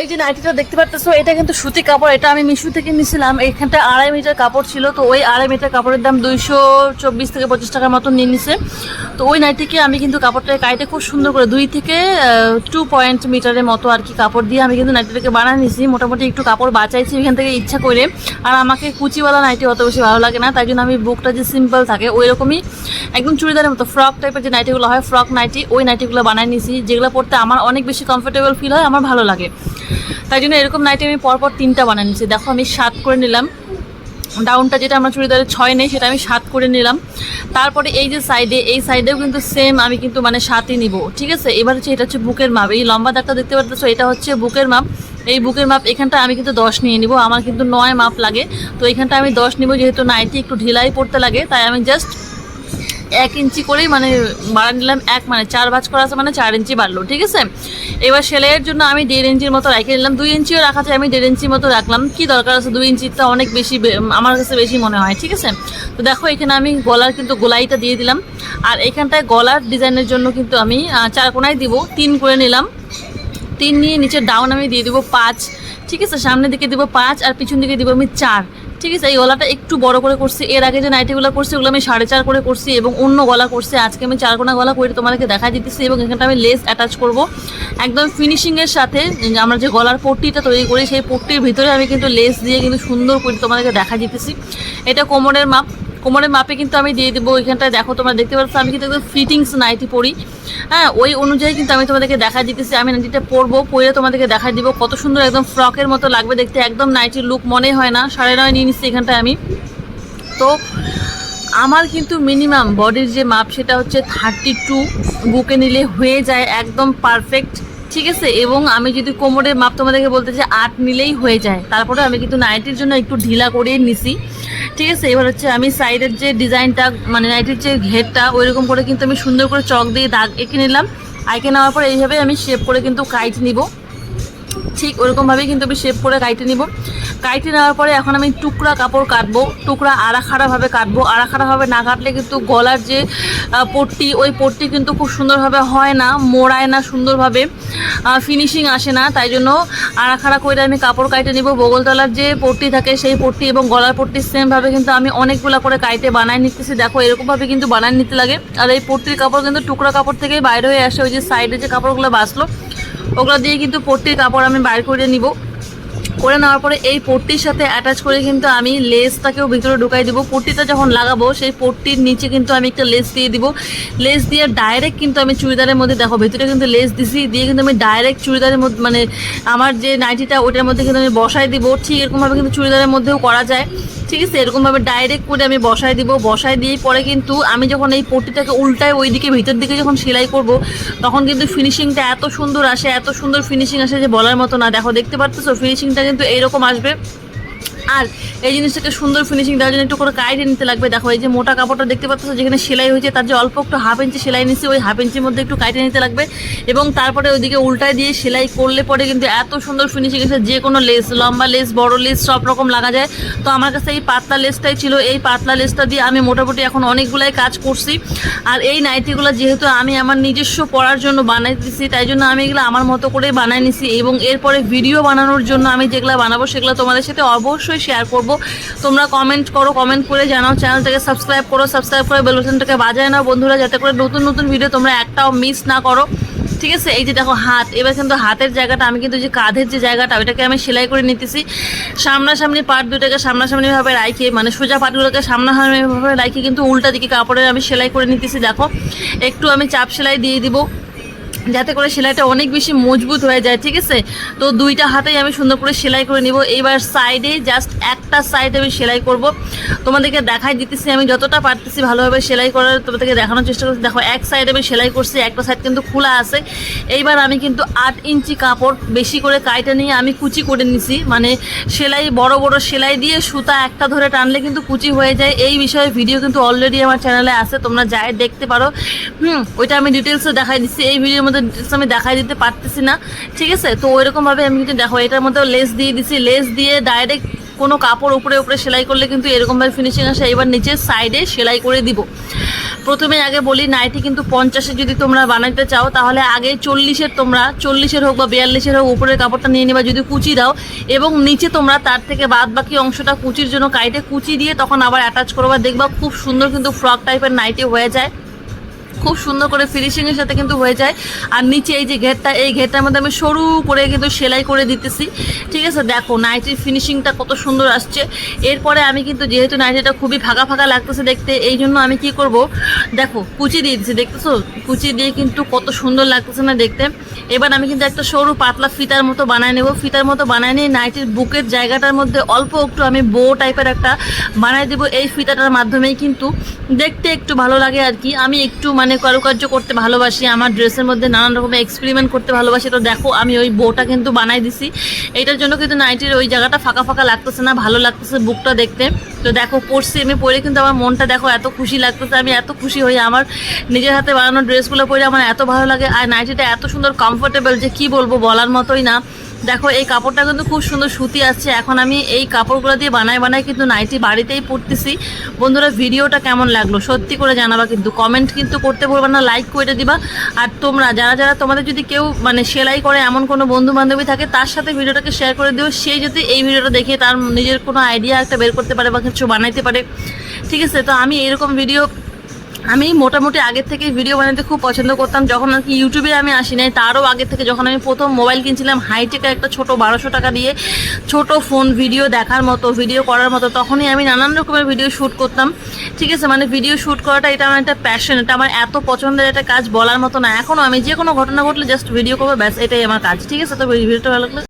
এই যে নাইটিটা দেখতে পাচ্ছ এটা কিন্তু সুতি কাপড়, এটা আমি মিশু থেকে নিয়েছিলাম এইখানটা আড়াই মিটার কাপড় ছিল, তো ওই আড়াই মিটার কাপড়ের দাম দুইশো চব্বিশ থেকে পঁচিশ টাকার মতো নিয়ে নিছে। তো ওই নাইটিকে আমি কিন্তু কাপড়টা কাইটে খুব সুন্দর করে দুই থেকে টু পয়েন্ট মিটারের মতো আর কি কাপড় দিয়ে আমি কিন্তু নাইটিটাকে বানিয়ে নিয়েছি মোটামুটি একটু কাপড় বাঁচাইছি এখান থেকে ইচ্ছা করে। আর আমাকে কুচিওয়ালা নাইটি অত বেশি ভালো লাগে না, তাই জন্য আমি বুকটা যে সিম্পল থাকে, ওই রকমই একদম চুড়িদারের মতো ফ্রক টাইপের যে নাইটিগুলো হয় ফ্রক নাইটি, ওই নাইটিগুলো বানিয়ে নিয়েছি যেগুলো পরতে আমার অনেক বেশি কমফোর্টেবল ফিল হয়, আমার ভালো লাগে। তাই জন্য এরকম নাইটি আমি পরপর তিনটা বানিয়ে নিয়েছি। দেখো, আমি সাত করে নিলাম। ডাউনটা যেটা আমার চুড়িদারের ছয় নেই, সেটা আমি সাত করে নিলাম। তারপরে এই যে সাইডে এই সাইডেও কিন্তু সেম আমি কিন্তু মানে সাতই নিব, ঠিক আছে? এবার হচ্ছে এটা হচ্ছে বুকের মাপ। এই লম্বা দাগটা দেখতে পাচ্ছ এটা হচ্ছে বুকের মাপ। এই বুকের মাপ, এখানটা আমি কিন্তু দশ নিয়ে নিব। আমার কিন্তু নয় মাপ লাগে। তো এখানটা আমি দশ নিব, যেহেতু নাইটি একটু ঢিলাই পড়তে লাগে, তাই আমি জাস্ট এক ইঞ্চি করেই মানে বাড়া নিলাম, এক মানে চার ভাঁজ করা আছে মানে চার ইঞ্চি বাড়লো, ঠিক আছে? এবার সেলাইয়ের জন্য আমি দেড় ইঞ্চির মতো রেখে নিলাম দুই ইঞ্চিও রাখা আমি দেড় ইঞ্চির মতো রাখলাম। কি দরকার আছে? দুই ইঞ্চিটা অনেক বেশি আমার কাছে বেশি মনে হয়, ঠিক আছে? তো দেখো, এখানে আমি গলার কিন্তু গোলাইটা দিয়ে দিলাম। আর এখানটায় গলার ডিজাইনের জন্য কিন্তু আমি চার কোনায় দিব, তিন করে নিলাম। তিন নিয়ে নিচে ডাউন আমি দিয়ে দেবো পাঁচ, ঠিক আছে? সামনের দিকে দিব পাঁচ আর পিছন দিকে দিব আমি চার। ঠিক আছে, এই গলাটা একটু বড় করে করছি। এর আগে যে নাইটিগুলো করছি ওগুলো আমি সাড়ে চার করে করছি এবং অন্য গলা করছি। আজকে আমি চার কোনা গলা করে তোমাদেরকে দেখা দিতেছি এবং এখানটা আমি লেস অ্যাটাচ করব। একদম ফিনিশিংয়ের সাথে আমরা যে গলার পট্টিটা তৈরি করি, সেই পট্টির ভিতরে আমি কিন্তু লেস দিয়ে কিন্তু সুন্দর করে তোমাদেরকে দেখা দিতেছি। এটা কোমরের মাপ। কোমরের মাপে কিন্তু আমি দিয়ে দেবো ওইখানটায় দেখো তোমরা দেখতে পাচ্ছ, আমি কিন্তু ফিটিংস নাইটি পরি। হ্যাঁ ওই অনুযায়ী কিন্তু আমি তোমাদেরকে দেখা দিতেছি, আমি নাইটিটা পরবো, পরে তোমাদেরকে দেখা দিব, কত সুন্দর একদম ফ্রকের মতো লাগবে দেখতে, একদম নাইটির লুক মনে হয় না, সাড়ে নয় নিয়ে নিচ্ছি এখানটায় আমি। তো, আমার কিন্তু মিনিমাম বডির যে মাপ সেটা হচ্ছে থার্টি টু বুকে নিলে হয়ে যায় একদম পারফেক্ট ঠিক আছে, এবং আমি যদি কোমরের মাপ তোমাদেরকে বলতে চাই, আট নিলেই হয়ে যায়। তারপরে আমি কিন্তু নাইটির জন্য একটু ঢিলা করে নিছি। ঠিক আছে, এবার হচ্ছে আমি সাইডের যে ডিজাইনটা মানে নাইটির যে ঘেরটা, ওইরকম করে কিন্তু আমি সুন্দর করে চক দিয়ে দাগ এঁকে নিলাম। আঁকে নেওয়ার পর এইভাবে আমি শেপ করে কিন্তু কাইট নিব। ঠিক ওরকমভাবেই কিন্তু আমি শেপ করে কাইটে নিব। কাইটে নেওয়ার পরে এখন আমি টুকরা কাপড় কাটবো, টুকরা আড়াখাড়াভাবে কাটবো। আড়াখাড়াভাবে না কাটলে কিন্তু গলার যে পট্টি, ওই পট্টি কিন্তু খুব সুন্দরভাবে হয় না, মোড়ায় না সুন্দরভাবে ফিনিশিং আসে না। তাই জন্য আড়াখাড়া করে আমি কাপড় কাইটে নিব। বগলতলার যে পট্টি থাকে সেই পট্টি এবং গলার পট্টি সেমভাবে কিন্তু আমি অনেকগুলো করে কাইটে বানায় নিতেছি। দেখো এরকমভাবে কিন্তু বানায় নিতে লাগে। আর এই পট্টির কাপড় কিন্তু টুকরা কাপড় থেকেই বাইরে হয়ে আসে। ওই যে সাইডে যে কাপড়গুলো বাঁচলো ওগুলো দিয়ে কিন্তু প্রত্যেক কাপড় আমি বাইর করে নিব। করে নেওয়ার পরে এই পট্টির সাথে অ্যাটাচ করে কিন্তু আমি লেসটাকেও ভিতরে ঢুকাই দিব। পট্টিটা যখন লাগাবো, সেই পট্টির নিচে কিন্তু আমি একটা লেস দিয়ে দিব। লেস দিয়ে ডাইরেক্ট কিন্তু আমি চুড়িদারের মধ্যে দেখো, ভিতরে কিন্তু লেস দিছি, দিয়ে কিন্তু আমি ডাইরেক্ট চুড়িদারের মধ্যে মানে আমার যে নাইটিটা ওটার মধ্যে কিন্তু আমি বসাই দিব। ঠিক এরকমভাবে কিন্তু চুড়িদারের মধ্যেও করা যায়। ঠিক আছে, এরকমভাবে ডাইরেক্ট করে আমি বসাই দিব। বসাই দিয়ে পরে কিন্তু আমি যখন এই পট্টিটাকে উল্টায় ওই দিকে ভিতর দিকে যখন সেলাই করব, তখন কিন্তু ফিনিশিংটা এত সুন্দর আসে, এত সুন্দর ফিনিশিং আসে যে বলার মতো না। দেখো, দেখতে পাচ্ছ ফিনিশিংটা কিন্তু এইরকম আসবে। আর এই জিনিসটাকে সুন্দর ফিনিশিং দেওয়ার জন্য একটু করে কাইটে নিতে লাগবে। দেখো, এই যে মোটা কাপড়টা দেখতে পাচ্ছ, যেখানে সেলাই হয়েছে, তার যে অল্প একটু হাফ ইঞ্চি সেলাই নিচ্ছে ওই হাফ ইঞ্চির মধ্যে একটু কাইটে নিতে লাগবে। এবং তারপরে ওইদিকে উল্টায় দিয়ে সেলাই করলে পরে কিন্তু এত সুন্দর ফিনিশিং এসে যে কোনো লেস লম্বা লেস বড় লেস সব রকম লাগা যায়। তো আমার কাছে এই পাতলা লেসটাই ছিল। এই পাতলা লেসটা দিয়ে আমি মোটামুটি এখন অনেকগুলাই কাজ করছি। আর এই নাইটিগুলো যেহেতু আমি আমার নিজস্ব পড়ার জন্য বানাই দিছি, তাই জন্য আমি এগুলো আমার মতো করে বানাই নিছি। এবং এরপরে ভিডিও বানানোর জন্য আমি যেগুলো বানাবো, সেগুলো তোমাদের সাথে অবশ্যই শেয়ার করব। তোমরা কমেন্ট করো কমেন্ট করে জানাও চ্যানেলটাকে সাবস্ক্রাইব করো সাবস্ক্রাইব করে বেল বাটনটাকে বাজায় নাও বন্ধুরা, যাতে করে নতুন নতুন ভিডিও তোমরা একটাও মিস না করো। ঠিক আছে? এই যে দেখো হাত, এবার কিন্তু হাতের জায়গাটা, আমি কিন্তু যে কাঁধের যে জায়গাটা, ওইটাকে আমি সেলাই করে নিতেছি। সামনাসামনি পাট দুটাকে সামনাসামনিভাবে রাখে মানে সোজা পাটগুলোকে সামনাসামনিভাবে রাখে কিন্তু উল্টা দিকে কাপড়ের আমি সেলাই করে নিতেছি, দেখো। একটু আমি চাপ সেলাই দিয়ে দিব। যাতে করে সেলাইটা অনেক বেশি মজবুত হয়ে যায়, ঠিক আছে? তো দুইটা হাতেই আমি সুন্দর করে সেলাই করে নিব। এইবার সাইডে জাস্ট একটা সাইড আমি সেলাই করব। তোমাদেরকে দেখাই দিতেছি, আমি যতটা পারতেছি ভালোভাবে সেলাই করার তোমাদেরকে দেখানোর চেষ্টা করছি দেখো, এক সাইড আমি সেলাই করছি, একটা সাইড কিন্তু খোলা আছে। এইবার আমি কিন্তু আট ইঞ্চি কাপড় বেশি করে কাইটা নিয়ে আমি কুচি করে নিছি। মানে সেলাই, বড় বড় সেলাই দিয়ে সুতা একটা ধরে টানলে কিন্তু কুচি হয়ে যায়। এই বিষয়ে ভিডিও কিন্তু অলরেডি আমার চ্যানেলে আছে, তোমরা যাই দেখতে পারো। হুম, ওইটা আমি ডিটেলসে দেখাই দিচ্ছি। এই ভিডিওর মধ্যে ডিটেলস আমি দেখাই দিতে পারতেছি না। ঠিক আছে? তো ওইরকমভাবে আমি কিন্তু দেখো, এটার মধ্যে লেস দিয়ে দিছি। লেস দিয়ে ডাইরেক্ট কোনো কাপড় উপরে উপরে সেলাই করলে কিন্তু এরকমভাবে ফিনিশিং আসে এবার নিচের সাইডে সেলাই করে দিব। প্রথমে আগে বলি, নাইটি কিন্তু পঞ্চাশে যদি তোমরা বানাইতে চাও, তাহলে আগে চল্লিশের তোমরা চল্লিশের হোক বা বিয়াল্লিশের হোক উপরের কাপড়টা নিয়ে নিবা যদি কুচি দাও, এবং নিচে তোমরা তার থেকে বাদ বাকি অংশটা কুচির জন্য কাইটে কুচি দিয়ে তখন আবার অ্যাটাচ করবা, দেখবা খুব সুন্দর কিন্তু ফ্রক টাইপের নাইটি হয়ে যায়। খুব সুন্দর করে ফিনিশিংয়ের সাথে কিন্তু হয়ে যায়। আর নিচে এই যে ঘেরটা, এই ঘেরটার মধ্যে আমি সরু করে কিন্তু সেলাই করে দিতেছি। ঠিক আছে? দেখো নাইটির ফিনিশিংটা কত সুন্দর আসছে। এরপরে আমি কিন্তু যেহেতু নাইটিটা খুবই ফাঁকা ফাঁকা লাগতেছে দেখতে, এই জন্য আমি কি করব? দেখো, কুচি দিয়ে দিচ্ছি দেখতেছো? কুচি দিয়ে কিন্তু কত সুন্দর লাগতেছে না দেখতে। এবার আমি কিন্তু একটা সরু পাতলা ফিতার মতো বানায় নেব। ফিতার মতো বানায় নিয়ে নাইটির বুকের জায়গাটার মধ্যে অল্প একটু আমি বো টাইপের একটা বানায় দেবো। এই ফিতাটার মাধ্যমেই কিন্তু দেখতে একটু ভালো লাগে আর কি। আমি একটু মানে কারুকার্য করতে ভালোবাসি, আমার ড্রেসের মধ্যে নানান রকমের এক্সপেরিমেন্ট করতে ভালোবাসি। তো দেখো, আমি ওই বোটা কিন্তু বানাই দিছি। এটার জন্য কিন্তু নাইটির ওই জায়গাটা ফাঁকা ফাঁকা লাগতেছে না, ভালো লাগতেছে বুকটা দেখতে। তো দেখো, পড়ছি আমি পরে কিন্তু আমার মনটা দেখো এত খুশি লাগতেছে, আমি এত খুশি হই। আমার নিজের হাতে বানানো ড্রেসগুলো পরে আমার এত ভালো লাগে। আর নাইটিটা এত সুন্দর কমফোর্টেবল যে কি বলব বলার মতোই না। দেখো, এই কাপড়টা কিন্তু খুব সুন্দর সুতি আসছে এখন আমি এই কাপড়গুলো দিয়ে বানায় বানায় কিন্তু নাইটি বাড়িতেই পরতেছি। বন্ধুরা, ভিডিওটা কেমন লাগল সত্যি করে জানাবা কিন্তু। কমেন্ট কিন্তু করতে বলবে না, লাইক করে দিবা। আর তোমরা, যারা যারা তোমাদের যদি কেউ মানে সেলাই করে এমন কোনো বন্ধু বান্ধবী থাকে, তার সাথে ভিডিওটাকে শেয়ার করে দিও। সে যদি এই ভিডিওটা দেখে তার নিজের কোনো আইডিয়া একটা বের করতে পারে বা কিছু বানাইতে পারে। ঠিক আছে, তো আমি এরকম ভিডিও আমি মোটামুটি আগের থেকে ভিডিও বানাতে খুব পছন্দ করতাম। যখন আর কি ইউটিউবে আমি আসি নাই, তারও আগের থেকে যখন আমি প্রথম মোবাইল কিনছিলাম হাইটেকের একটা ছোট বারোশো টাকা দিয়ে ছোট ফোন ভিডিও দেখার মতো ভিডিও করার মতো, তখনই আমি নানান রকমের ভিডিও শ্যুট করতাম। ঠিক আছে মানে ভিডিও শ্যুট করাটা এটা আমার একটা প্যাশন এটা আমার এত পছন্দের একটা কাজ বলার মতো না। এখনও আমি যে কোনো ঘটনা ঘটলে জাস্ট ভিডিও করব, ব্যাস, এটাই আমার কাজ। ঠিক আছে, তো ভিডিওটা ভালো লাগলে